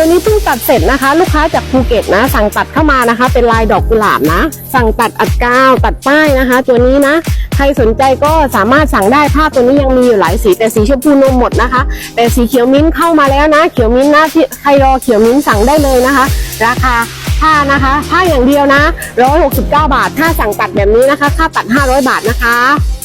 ตัวนี้เพิ่งตัดเสร็จนะคะ ลูกค้าจากภูเก็ตนะ สั่งตัดเข้ามานะคะ เป็นลายดอกกุหลาบนะ สั่งตัดอัดกาวตัดป้ายนะคะ ตัวนี้นะ ใครสนใจก็สามารถสั่งได้ผ้าตัวนี้ยังมีอยู่หลายสีแต่สีชมพูนมหมดนะคะ แต่สีเขียวมิ้นเข้ามาแล้วนะ เขียวมิ้นนะที่ใครรอเขียวมิ้นสั่งได้เลยนะคะ ราคาผ้านะคะผ้าอย่างเดียวนะ 169 บาท ถ้าสั่งตัดแบบนี้นะคะ ค่าตัด 500 บาทนะคะ